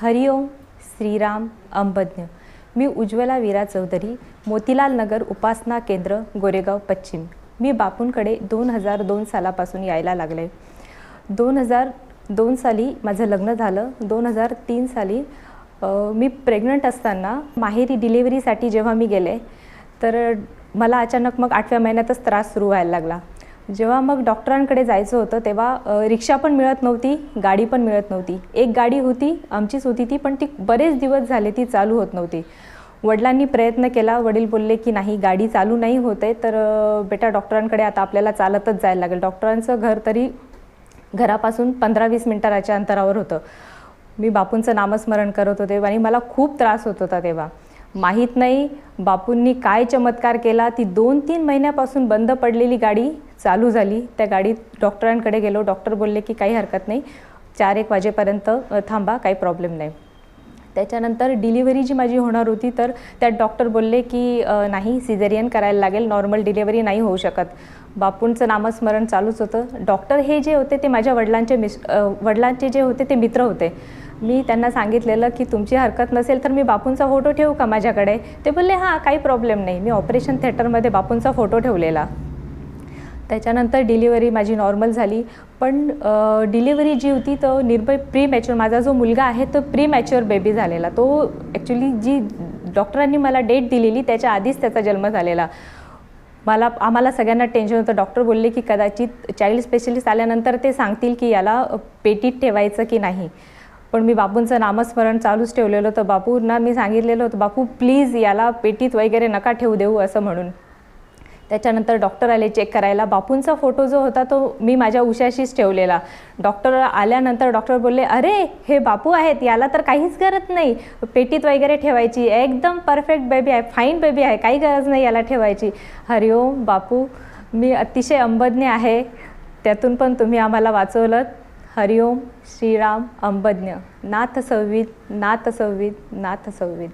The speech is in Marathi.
हरिओम श्रीराम अंबज्ञ. मी उज्ज्वला वीरा चौधरी मोतीलाल नगर उपासना केंद्र गोरेगाव पश्चिम. मी बापूंकडे दोन हजार दोन सालापासून यायला लागले. दोन हजार दोन साली माझं लग्न झालं. दोन हजार तीन साली मी प्रेग्नंट असताना माहेरी डिलिव्हरीसाठी जेव्हा मी गेले तर मला अचानक मग आठव्या महिन्यातच त्रास सुरू व्हायला लागला. जेव्हा मग डॉक्टरांकडे जायचं होतं तेव्हा रिक्षा पण मिळत नव्हती गाडी पण मिळत नव्हती. एक गाडी होती आमचीच होती ती पण ती बरेच दिवस झाले ती चालू होत नव्हती. वडिलांनी प्रयत्न केला वडील बोलले की नाही गाडी चालू नाही होत आहे तर बेटा डॉक्टरांकडे आता आपल्याला चालतच जायला लागेल. डॉक्टरांचं घर तरी घरापासून पंधरा वीस मिनटाच्या अंतरावर होतं. मी बापूंचं नामस्मरण करत होते आणि मला खूप त्रास होत होता तेव्हा. माहीत नाही बापूंनी काय चमत्कार केला ती दोन तीन महिन्यापासून बंद पडलेली गाडी चालू झाली. त्या गाडीत डॉक्टरांकडे गेलो. डॉक्टर बोलले की काही हरकत नाही चार एक वाजेपर्यंत थांबा काही प्रॉब्लेम नाही. त्याच्यानंतर डिलिव्हरी जी माझी होणार होती तर त्यात डॉक्टर बोलले की नाही सिझेरियन करायला लागेल नॉर्मल डिलिव्हरी नाही होऊ शकत. बापूंचं नामस्मरण चालूच होतं. डॉक्टर हे जे होते ते माझ्या वडिलांचे मिस वडिलांचे जे होते ते मित्र होते. मी त्यांना सांगितलेलं की तुमची हरकत नसेल तर मी बापूंचा फोटो ठेवू का माझ्याकडे? ते बोलले हां काही प्रॉब्लेम नाही. मी ऑपरेशन थिएटरमध्ये बापूंचा फोटो ठेवलेला. त्याच्यानंतर डिलिव्हरी माझी नॉर्मल झाली. पण डिलिव्हरी जी होती तो निर्भय प्री मॅच्युअर माझा जो मुलगा आहे तो प्री मॅच्युअर बेबी झालेला. तो ॲक्च्युली जी डॉक्टरांनी मला डेट दिलेली त्याच्या आधीच त्याचा जन्म झालेला. मला आम्हाला सगळ्यांना टेन्शन होतं. डॉक्टर बोलले की कदाचित चाइल्ड स्पेशलिस्ट आल्यानंतर ते सांगतील की याला पेटीत ठेवायचं की नाही. पण मी बापूंचं नामस्मरण चालूच ठेवलेलं होतं. बापूंना मी सांगितलेलं होतं बापू प्लीज याला पेटीत वगैरे नका ठेवू देऊ असं म्हणून. त्याच्यानंतर डॉक्टर आले चेक करायला. बापूंचा फोटो जो होता तो मी माझ्या उशाशीच ठेवलेला. डॉक्टर आल्यानंतर डॉक्टर बोलले अरे हे बापू आहेत याला तर काहीच गरज नाही. पेटीत वगैरे ठेवायची. एकदम परफेक्ट बेबी आहे फाईन बेबी आहे काही गरज नाही याला ठेवायची. हरिओम बापू मी अतिशय अंबज्ञ आहे. त्यातून पण तुम्ही आम्हाला वाचवलं हरिओम श्रीराम अंबज्ञ. नाथ संवित नाथ संवित नाथ संवित